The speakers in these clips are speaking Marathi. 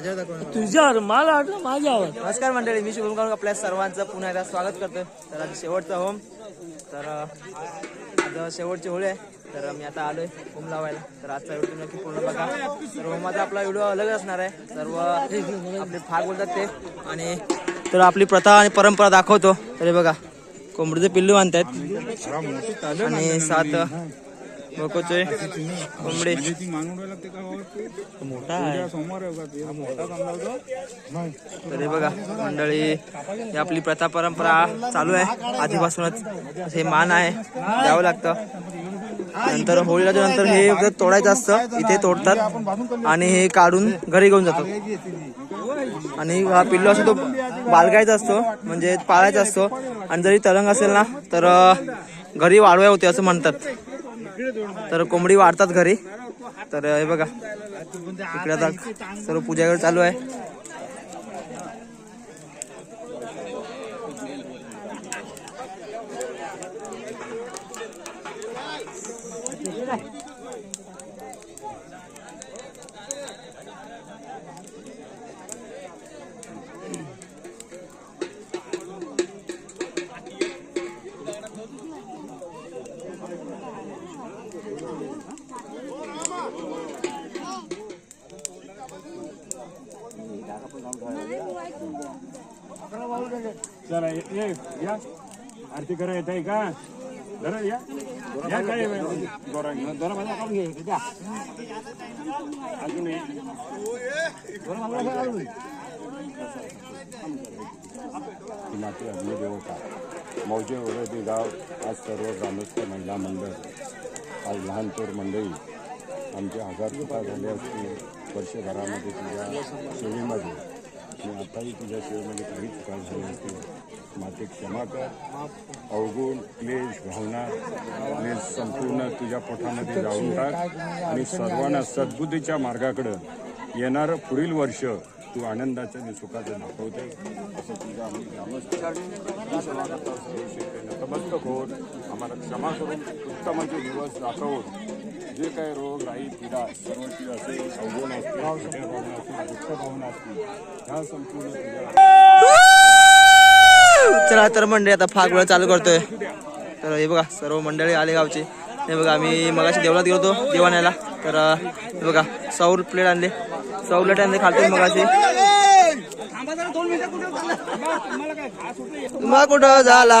माझ्यावर दाखव तुझ्यावर मला वाटलं माझ्यावर. नमस्कार मंडळी मी शुभम काळू आपल्या सर्वांचं पुन्हा एकदा स्वागत करतोय. तर आज शेवटचा होम तर आज शेवटची होळी आहे. तर मी आता आलोय होम लावायला. तर आजचा व्हिडिओ नक्की पूर्ण बघा. तर होमाचा आपला व्हिडिओ अलग असणार आहे. सर्व आपले फाग बोलतात ते. आणि तर आपली प्रथा आणि परंपरा दाखवतो. तर हे बघा कोंबडीचे पिल्लू आणतात आणि सात हो, बोकोचे कोंबडे. मोठा आहे. तर हे बघा मंडळी ही आपली प्रथा परंपरा चालू आहे. आधीपासूनच हे मान आहे. द्यावं लागतं. नंतर होळीला नंतर हे तोडायचं असतं इथे तोडतात. आणि हे काढून घरी घेऊन जातात. आणि हा पिल्लू असतो तो बालगायचा असतो म्हणजे पाळायचा असतो. आणि जरी तरंग असेल ना तर घरी वाढवाय होते असं म्हणतात. तर कोंबडी वाढतात घरी. तर हे बघा. इकडे आता सर्व पूजा वगैरे चालू आहे. चला ये ये, आरती करा येत आहे का? जरा या. या काय दोरा. दोरा काढून घे द्या. अजून. माती अग्निदेवता मौजे वरदी गाव. आज सर्व ग्रामस्थ महिला मंडळ. आज लहान थोर मंडळी. आमचे हजार चुका झाल्या असतील. वर्षभरामध्ये तुझ्या सेवेमध्ये. आणि आताही तुझ्या सेवेमध्ये काही चुका झाल्या असतील माते क्षमा कर. अवगुण क्लेश भावना आणि संपूर्ण तुझ्या पोटामध्ये जाऊन टाक. आणि सर्वांना सद्बुद्धीच्या मार्गाकडं येणारं पुढील वर्ष तू आनंदाचं आणि सुखाचं दाखवते असं तुझ्या आम्ही ग्रामस्थ नतमस्तक होऊन आम्हाला क्षमा करून उत्तमाचे दिवस दाखवून जे काही रोग राई पीडा सर्वची असेल अवगुण असतील भावना असतील दुःख भावना असतील ह्या संपूर्ण चला तर मंडळी आता फाग वेळ चालू करतोय. तर हे बघा सर्व मंडळी आले गावचे. हे बघा आम्ही मगाशी देवळात गेलो होतो देवाण्याला तर हे बघा सौर प्लेट आणले. सौर प्लेट आणले खालतो मगाशी. तुम्हा कुठं झाला?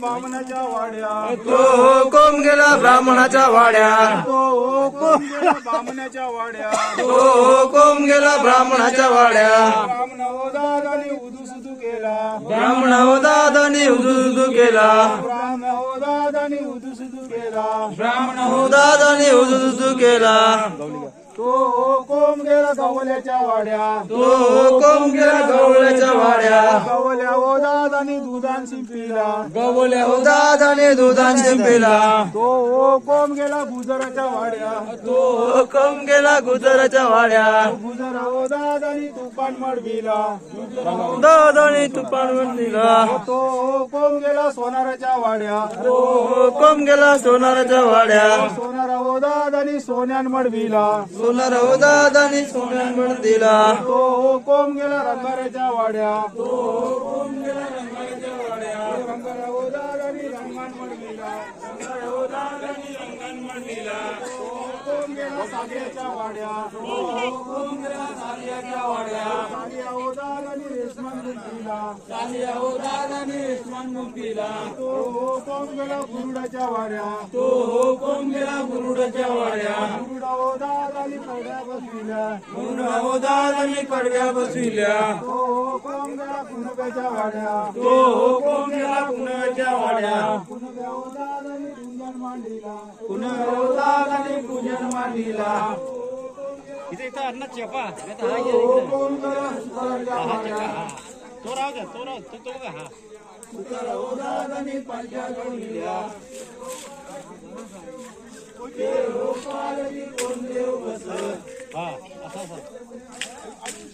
बामणाच्या वाड्या. तो कोंब गेला ब्राह्मणाच्या वाड्या. तो कोण गेला बामणाच्या वाड्या. तो कोंब गेला ब्राह्मणाच्या वाड्या. बामणा ओदादाने उदुसुदू केला. ब्राह्मण दादानी उदुदू केला. ब्राह्मण ओदादाने उदुसुदू केला. ब्राह्मण दादानी उदुदू केला. तो कोम गेला गवल्याच्या वाड्या. तो हो कोंब गेला गवळ्याच्या वाड्या. गवल्या गवल्या हो दादाने दुधांचे पेला. तो कोम गेला गुजराच्या वाड्या. तो हो कोंब गेला गुजराच्या वाड्या. गुजरा ओदादाने तुपान मडविला दादाने तुपान दिला तो कोम गेला सोनाराच्या वाड्या. तो हो कोंब गेला सोनाराच्या वाड्या. सोनारा ओदादाने सोन्यान मडविला सोनार हो दादाने सोन्यान दिला. तो कोम गेला रंगाराच्या वाड्या रंगारा ओदादाने रंगान मडविला रंगारा ओदादाने रंगान मडविला तो कोम कोण गेला हो, हो, साध्याच्या वाड्या तो वाड्या. उदार आणि रेशमान मुक्तीला उदार आणि रेशमान मुक्तीला तो हो कोण गेला गुरुडाच्या वाड्या. तो हो, हो कोण गेला गुरुडाच्या वाड्या. गुरुडा उदार आणि कडव्या बसविल्या गुरुडा उदार आणि कडव्या बसविल्या तो हो कोण कुणब्याच्या वाड्या. तो हो कोण गेला कुणब्याच्या वाड्या कुणब्या उदार आणि पूजन मांडीला. कुणब्या उदार आणि पूजन मांडीला इथे इथं. अन्न चेपा तो कोण गेला सुतारच्या वाड्या तो राहू द्या तो राहू तो तो बघा हा. सुतार उदार आणि पालख्या जोडल्या हा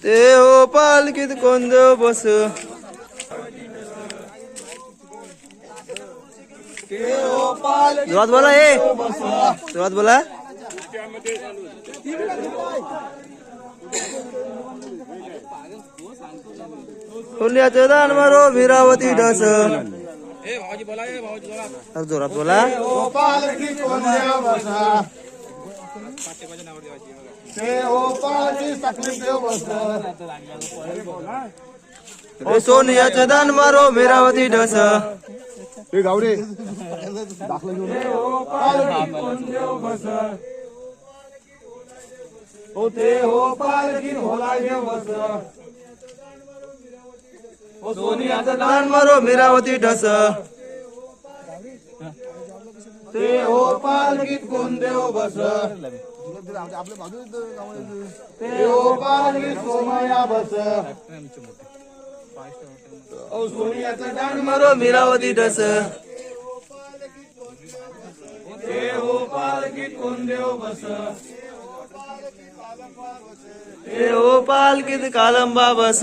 ते हो पालकीत कोण देव बस. जोरात बोला ए. जोरात बोला. पुण्याचे दान मारो भिरावती डस. ए भाऊजी बोला ए भाऊजी बोला. जोरात बोला. ओ पालखी कोणत्या बसा। ते ओ पालखी सकली देव बसा। रे सोनियाचे दान मारो भिरावती डस हे गावडे दाखला घेऊन ओ पालखी कोण देव बसा ओ ते हो पालखी होला देव बसा ओ सोनियाचं दान मारो भिरावती ढस ते हो पालगीत कोण देव हो बस. ते हो पालगीत सोमया बस. सोनियाचं दान मारो भिरावती ढस ते हो पालगीत कोण देव हो बस. ते हो पालगीत कालंबा बस.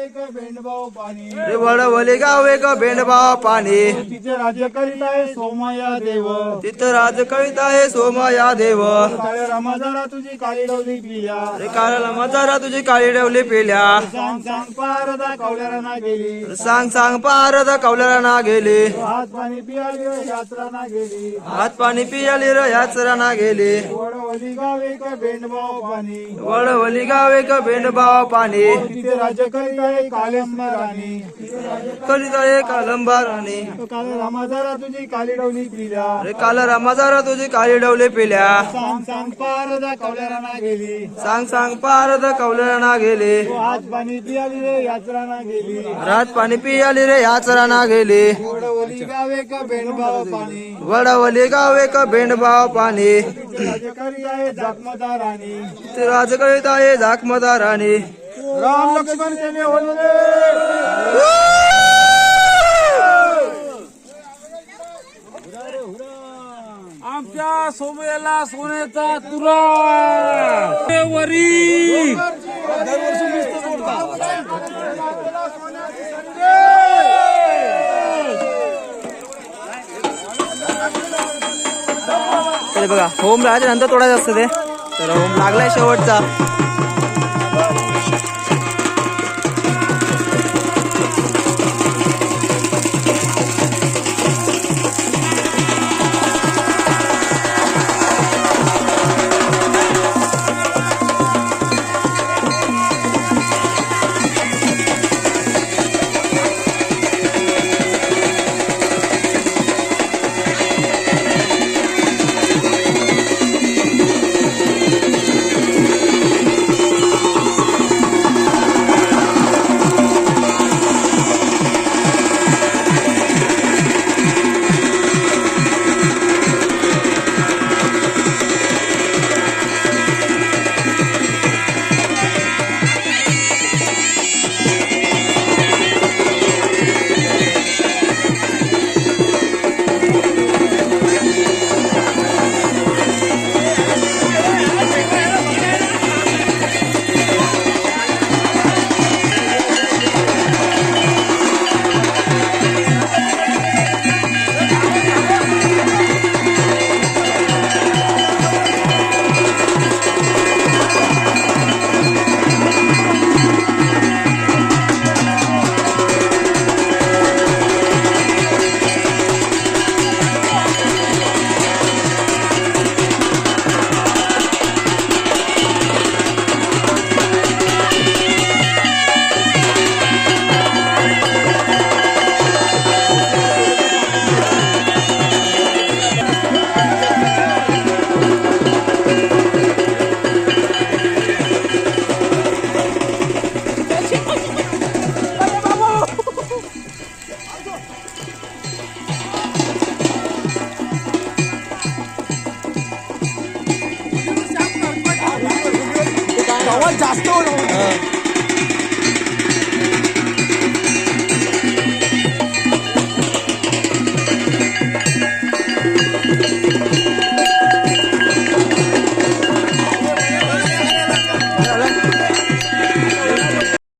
एक बेंडभाऊ पाणी. रे वडवली गाव एक पाणी. तिचे राज्य करीत आहे सोमया देव. तिथं राज कविता आहे सोमया देव. काळे रमाजारा तुझी काळी डवली पिल्या. रे काळाला मजारा तुझी काळी डेवली पिल्या. सांग सांग पारदा कवल्यारांना गेली. सांग सांग पारद कवल्या राना गेली. हात पाणी पियाली यात्रांना गेली. हात पाणी पी आली रे याच राना गेली. वडवली गाव एक बेंडभाऊ पाणी. वडवली गाव एक पाणी. तिथे राज्य करीत आहे राणी कालंबा राणी रमाजारा तुझी डवली पिल्या. काल रमाजारा तुझी काळी डवली पिल्या. सांग सांग पारदा कवल्यारांना गेली. सांग सांग पारद गेली. हात पाणी पियाली रे यात्रांना गेली. रात पाणी पी आली रे याच राना गेली. वडवली गाव एक बेंडभाऊ पाणी? वडवली गाव एक बेंडभाव पाणी? आहे राणी झाकमदा राणी राम लक्ष्मण केले आमच्या सोमयाला सोन्याचा तुरा वरी। बघा होम राहायच्या नंतर तोडायचं असतं ते. तर होम लागलाय शेवटचा. I ass, don't know.